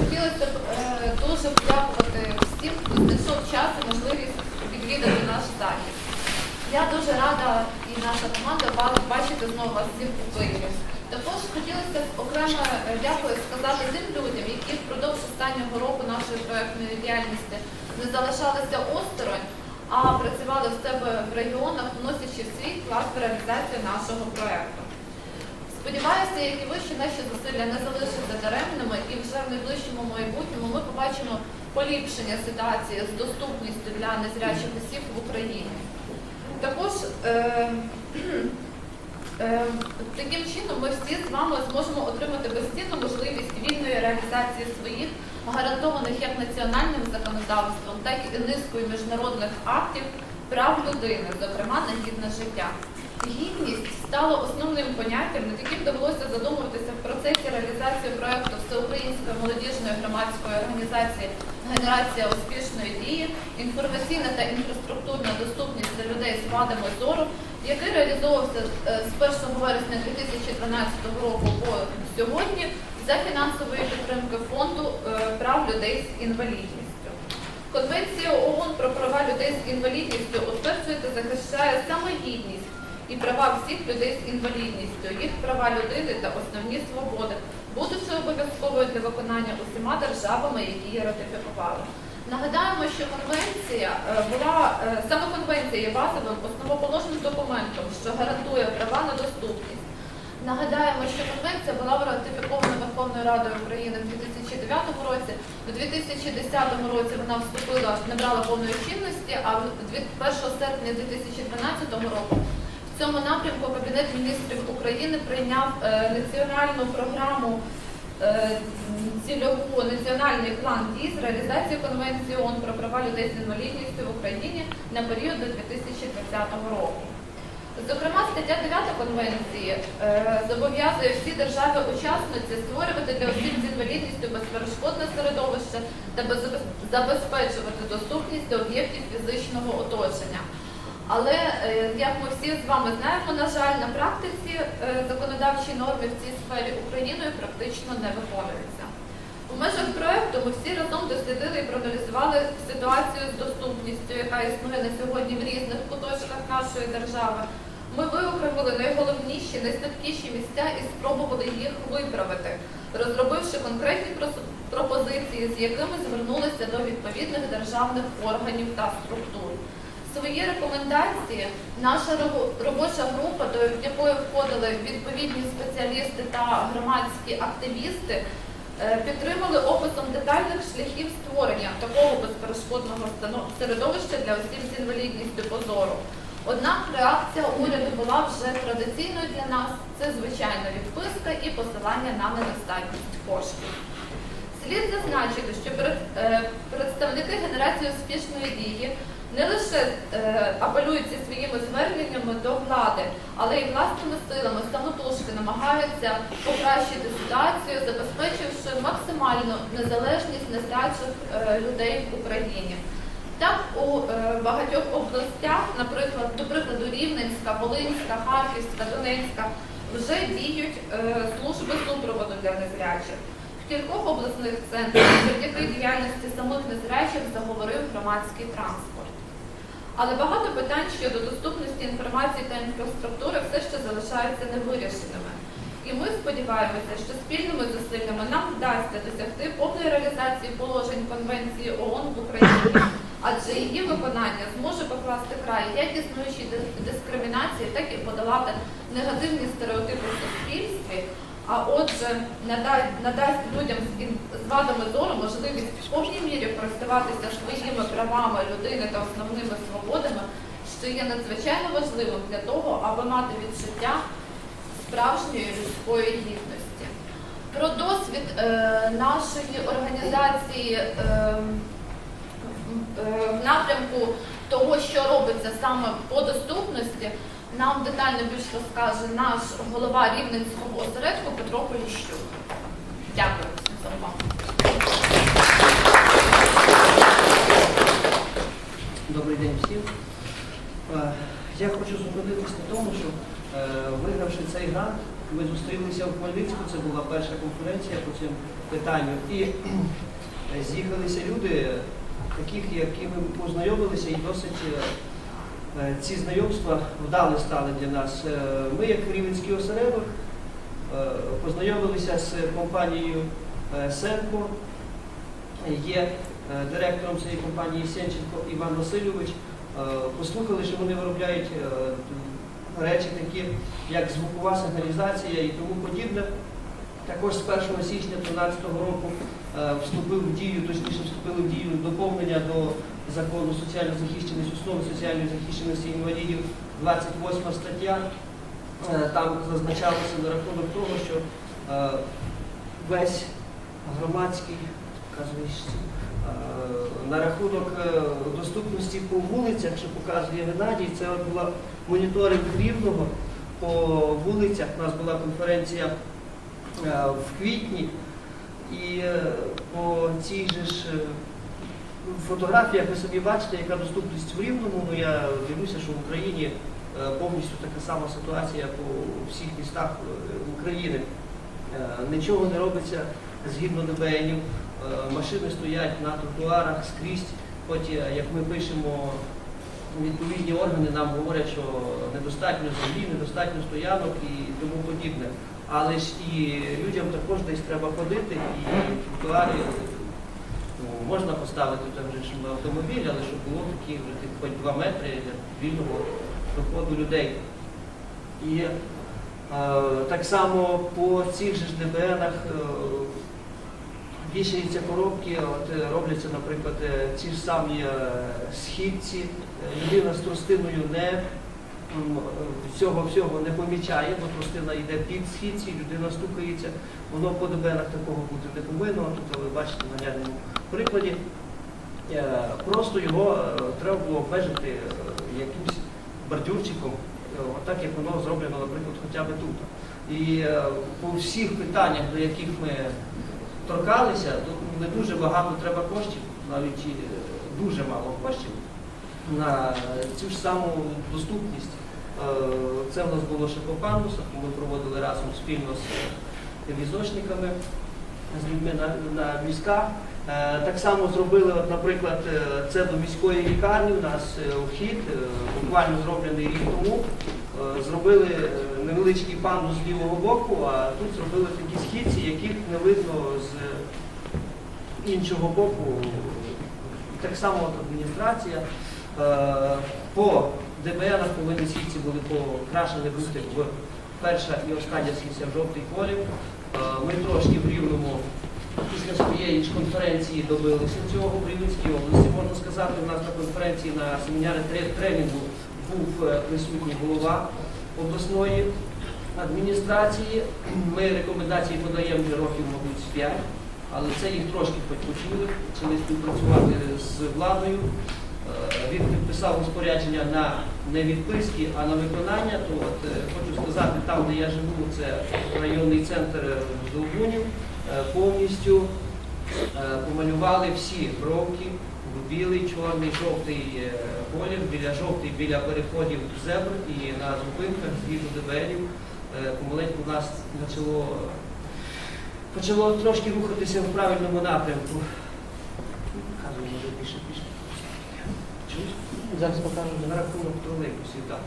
хотілося б е, дуже подякувати всім, хто знайшов час і можливість відвідати наш захід. Я дуже рада і наша команда ба- бачити знову вас всіх у Києві. Також хотілося б окремо е, дякую сказати тим людям, які впродовж останнього року нашої проектної діяльності не залишалися осторонь, а працювали в себе в регіонах, вносячи свій вклад в реалізацію нашого проекту. Сподіваюся, як і ви, наші зусилля не залишаться даремними, і вже в найближчому майбутньому ми побачимо поліпшення ситуації з доступністю для незрячих осіб в Україні. Також е, е, таким чином ми всі з вами зможемо отримати безцінну можливість вільної реалізації своїх гарантованих як національним законодавством, так і низкою міжнародних актів прав людини, зокрема на гідне життя. Гідність стала основним поняттям, над яким довелося задумуватися в процесі реалізації проекту Всеукраїнської молодіжної громадської організації Генерація успішної дії, інформаційна та інфраструктурна доступність для людей з вадами зору, який реалізовувався е, з 1 вересня 2012 року по сьогодні за фінансової підтримки фонду е, прав людей з інвалідністю. Конвенція ООН про права людей з інвалідністю утверджує та захищає саме гідність і права всіх людей з інвалідністю, їх права людини та основні свободи, будучи обов'язковою для виконання усіма державами, які її ратифікували. Нагадаємо, що конвенція е, була е, саме конвенція є базовим основоположним документом, що гарантує права на доступність. Нагадаємо, що конвенція була ратифікована Верховною Радою України в 2009 році. У 2010 році вона вступила, набрала повної чинності, а дві- 1 серпня 2012 року цьому напрямку Кабінет міністрів України прийняв е, національну програму е, цільову національний план дій з реалізації Конвенції ООН про права людей з інвалідністю в Україні на період до 2020 року. Зокрема, стаття 9 конвенції е, зобов'язує всі держави-учасниці створювати для осіб з інвалідністю безперешкодне середовище та забезпечувати доступність до об'єктів фізичного оточення. Але, е, як ми всі з вами знаємо, на жаль, на практиці е, законодавчі норми в цій сфері Україною практично не виконуються. У межах проекту ми всі разом дослідили і проаналізували ситуацію з доступністю, яка існує на сьогодні в різних куточках нашої держави. Ми виокремили найголовніші, найслабкіші місця і спробували їх виправити, розробивши конкретні пропозиції, з якими звернулися до відповідних державних органів та структур. Свої рекомендації наша робоча група, до якої входили відповідні спеціалісти та громадські активісти, е, підтримали описом детальних шляхів створення такого безперешкодного середовища для осіб з інвалідністю позору. Однак реакція уряду була вже традиційною для нас. Це звичайно відписка і посилання на недостатність коштів. Слід зазначити, що е, представники генерації успішної дії не лише е, апелюють своїми зверненнями до влади, але й власними силами самотужки намагаються покращити ситуацію, забезпечивши максимальну незалежність незрячих е, людей в Україні. Так, у е, багатьох областях, наприклад, до прикладу, Рівненська, Волинська, Харківська, Донецька, вже діють е, служби супроводу для незрячих. В кількох обласних центрах завдяки діяльності самих незрячих заговорив громадський транспорт. Але багато питань щодо доступності інформації та інфраструктури все ще залишаються невирішеними. І ми сподіваємося, що спільними зусиллями нам вдасться досягти повної реалізації положень Конвенції ООН в Україні, адже її виконання зможе покласти край як існуючій дискримінації, так і подолати негативні стереотипи в суспільстві. А отже, нада- надасть людям з вадами зору можливість в повній мірі користуватися своїми правами людини та основними свободами, що є надзвичайно важливим для того, аби мати відчуття справжньої людської гідності. Про досвід е, нашої організації е, е, в напрямку того, що робиться саме по доступності, нам детально більш розкаже наш голова Рівненського осередку Петро Поліщук. Дякую за увагу. Добрий день всім. Е, Я хочу зупинитися на тому, що е, вигравши цей грант, ми зустрілися в Хмельницьку, це була перша конференція по цим питанню. І з'їхалися люди, таких, які ми познайомилися, і досить е, ці знайомства вдали стали для нас. Е, Ми, як Рівенський осередок, е, познайомилися з компанією е, Сенко. Є е, директором цієї компанії Сенченко Іван Васильович. Е, Послухали, що вони виробляють е, речі такі, як звукова сигналізація і тому подібне. Також з 1 січня 2013 року е, вступив в дію, точніше вступили в дію доповнення до закону соціально захищеності, основи соціальної захищеності інвалідів, 28 стаття. Е, Там зазначалося на рахунок того, що е, весь громадський е, на рахунок доступності по вулицях, що показує Геннадій, це була моніторинг рівного по вулицях. У нас була конференція в квітні, і по цій же ж е, фотографіях ви собі бачите, яка доступність в рівному. Ну я дивлюся, що в Україні е, повністю така сама ситуація по всіх містах е, України. Е, Нічого не робиться згідно ДБНів. Машини стоять на тротуарах скрізь. Хоч, як ми пишемо, відповідні органи нам говорять, що недостатньо землі, недостатньо стоянок і тому подібне. Але ж і людям також десь треба ходити, і тротуари ну, можна поставити там же ж автомобіль, але щоб було такі вже тих хоч два метри для вільного проходу людей. І е, так само по цих же ДБНах е, вішаються коробки, от, е, робляться, наприклад, е, ті ж самі східці. Людина з тростиною не м, е, цього всього не помічає, бо тростина йде під східці, людина стукається. Воно по ДБНах такого бути не повинно. Тут ви бачите на наглядному прикладі. Е, Просто його е, треба було обмежити е, якимось бордюрчиком, отак як воно зроблено, наприклад, хоча б тут. І по всіх питаннях, до яких ми торкалися, не дуже багато треба коштів, навіть дуже мало коштів на цю ж саму доступність. Е, Це в нас було ще по пандусах, ми проводили разом спільно з візочниками, з людьми на, на візках. Е, Так само зробили, от, наприклад, е, це до міської лікарні. У нас вхід, буквально зроблений рік тому. Зробили невеличкий пандус з лівого боку, а тут зробили такі східці, яких не видно з іншого боку. Так само от адміністрація. По ДБНах повинні сітці були покрашені бути в перша і остання сесія в жовтий колір. Е, Ми трошки в рівному після своєї ж конференції добилися цього в Рівненській області. Можна сказати, у нас на конференції на семінарі тренінгу був е, присутній голова обласної адміністрації. Ми рекомендації подаємо вже років, мабуть, 5, але це їх трошки почули, почали співпрацювати з владою. Він підписав розпорядження на не відписки, а на виконання. То от, е, хочу сказати, там, де я живу, це районний центр е, е, повністю помалювали всі бровки в білий, чорний, жовтий колір, біля жовтий, біля переходів зебр і на зупинках ДБРів. Е, Помаленьку нас почало, почало трошки рухатися в правильному напрямку. Кажу, може більше пішли. Чуєш? Зараз покажу на рахунок тролейбусів. Так.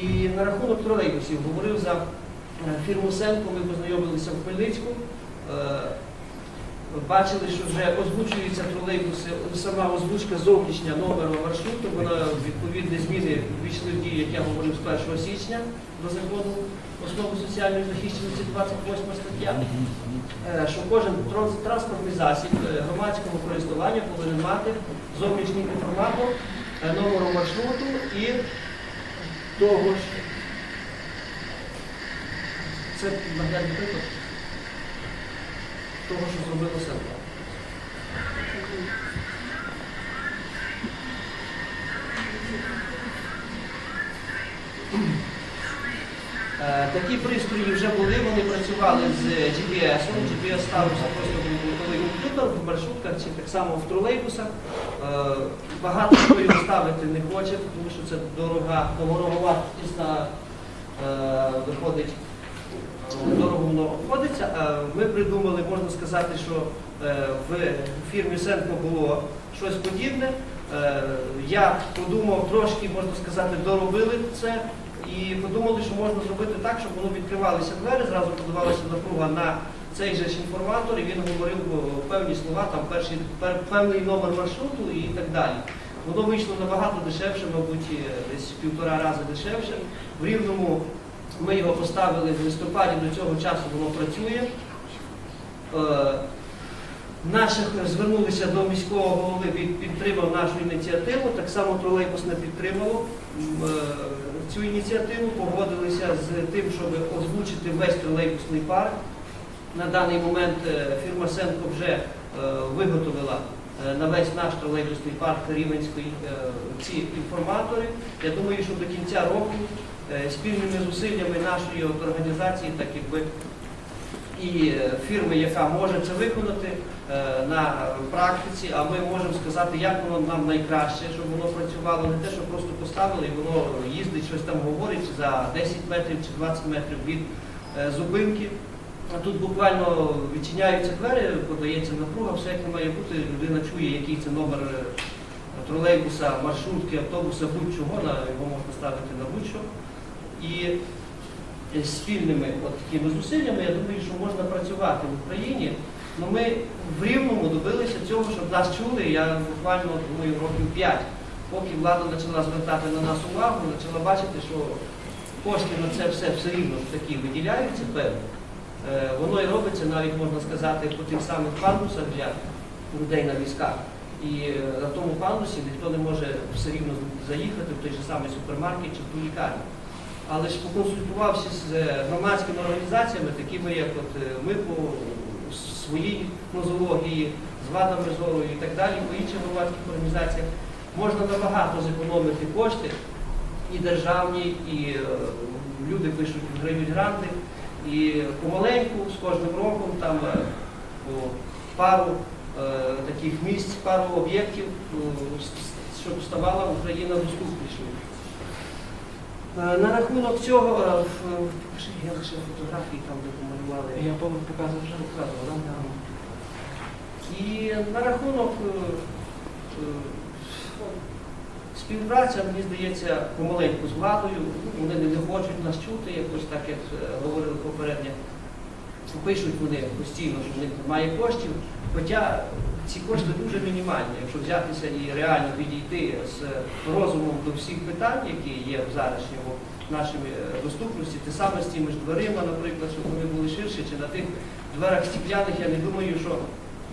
І на рахунок тролейбусів говорив за е, фірму Сенко, ми познайомилися в Хмельницьку. Е, Бачили, що вже озвучуються тролейбуси, сама озвучка зовнішня номеру маршруту, вона відповідні зміни ввійшли в дію, як я говорив, з 1 січня до закону основи соціальної захищеності 28 стаття, е, що кожен транспортний засіб громадського користування повинен мати зовнішній інформатор номеру маршруту і того ж. Це наглядний приклад того, що зробило Такі пристрої вже були, вони працювали з GPS. GPS ставився просто коли комп'ютер в маршрутках чи так само в тролейбусах. Е, Багато хто його ставити не хоче, тому що це дорога, дорогова тісна е, виходить е, дорого воно обходиться. Е, Ми придумали, можна сказати, що е, в фірмі Сенко було щось подібне. Е, Я подумав трошки, можна сказати, доробили це і подумали, що можна зробити так, щоб воно відкривалися двері, зразу подавалася напруга на цей же ж інформатор, і він говорив певні слова, там перший, пер- певний номер маршруту і так далі. Воно вийшло набагато дешевше, мабуть, е, десь півтора рази дешевше. В Рівному ми його поставили в листопаді, до цього часу воно працює. Е, Наших звернулися до міського голови, підтримав нашу ініціативу, так само тролейбус не підтримало е, цю ініціативу, погодилися з тим, щоб озвучити весь тролейбусний парк. На даний момент е, фірма Сенко вже е, виготовила е, на весь наш тролейбусний парк Рівенський е, ці інформатори. Я думаю, що до кінця року спільними зусиллями нашої організації, так якби і е, фірми, яка може це виконати е, на практиці, а ми можемо сказати, як воно нам найкраще, щоб воно працювало, не те, що просто поставили і воно їздить, щось там говорить за 10 метрів чи 20 метрів від е, зупинки. А Тут буквально відчиняються двері, подається напруга, все як не має бути. Людина чує, який це номер тролейбуса, маршрутки, автобуса, будь-чого, його можна ставити на будь-що. Спільними от такими зусиллями, я думаю, що можна працювати в Україні. Ну, ми в Рівному добилися цього, щоб нас чули. Я буквально думаю, років 5, поки влада почала звертати на нас увагу, почала бачити, що кошти на це все все рівно ж таки виділяються, певно. Е, Воно і робиться навіть можна сказати по тих самих пандусах для людей на візках. І е, на тому пандусі ніхто не може все рівно заїхати в той же самий супермаркет чи в ту лікарню. Але ж поконсультувався з е, громадськими організаціями, такими як от е, ми по своїй нозології, з вадами зору і так далі, по інших громадських організаціях, можна набагато зекономити кошти і державні, і е, люди пишуть, грають гранти. І помаленьку, з кожним роком, там пару е, таких місць, пару об'єктів, щоб ставала Україна доступнішою. Е, На рахунок цього, е, я лише фотографії там, де помалювали. Я показувати вже. Показував? І на рахунок е, співпраця, мені здається, помаленьку з владою. Ну, Вони не хочуть нас чути, якось так, як говорили попередньо. Пишуть вони постійно, що в них немає коштів. Хоча ці кошти дуже мінімальні. Якщо взятися і реально підійти з розумом до всіх питань, які є в зарашньому нашій е, доступності, те саме з тими ж дверима, наприклад, щоб вони були ширші, чи на тих дверах стікляних, я не думаю, що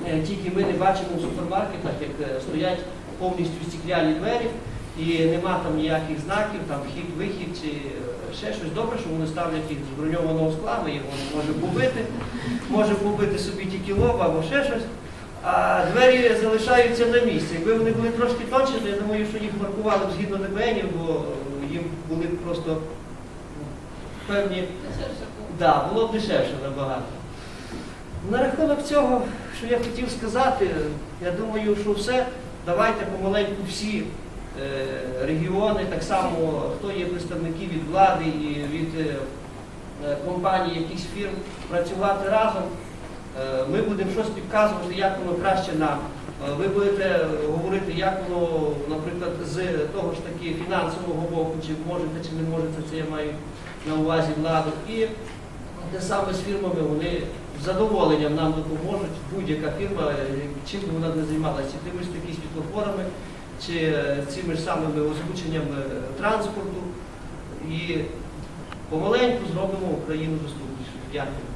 е, тільки ми не бачимо в супермаркетах, як е, стоять повністю стікляні двері, і нема там ніяких знаків, там вхід, вихід чи ще щось добре, що вони ставлять їх з броньованого скла, ми його не побити, може побити собі тільки лоб або ще щось. А двері залишаються на місці. Якби вони були трошки тонші, то я думаю, що їх маркували б згідно ДБНів, бо їм були б просто ну, певні Дешевше. Да, було б дешевше набагато. На рахунок цього, що я хотів сказати, я думаю, що все, давайте помаленьку всі е, регіони, так само хто є представники від влади і від е, компаній, якихось фірм, працювати разом. Е, Ми будемо щось підказувати, як воно краще нам. Е, Ви будете говорити, як воно, наприклад, з того ж таки фінансового боку, чи можете, чи не можете, це я маю на увазі владу. І те саме з фірмами, вони з задоволенням нам допоможуть. Будь-яка фірма, е, чим би вона не займалася, тими ж таки світлофорами, чи е, цими ж самими озвученнями е, транспорту. І помаленьку зробимо Україну доступнішою. Дякую.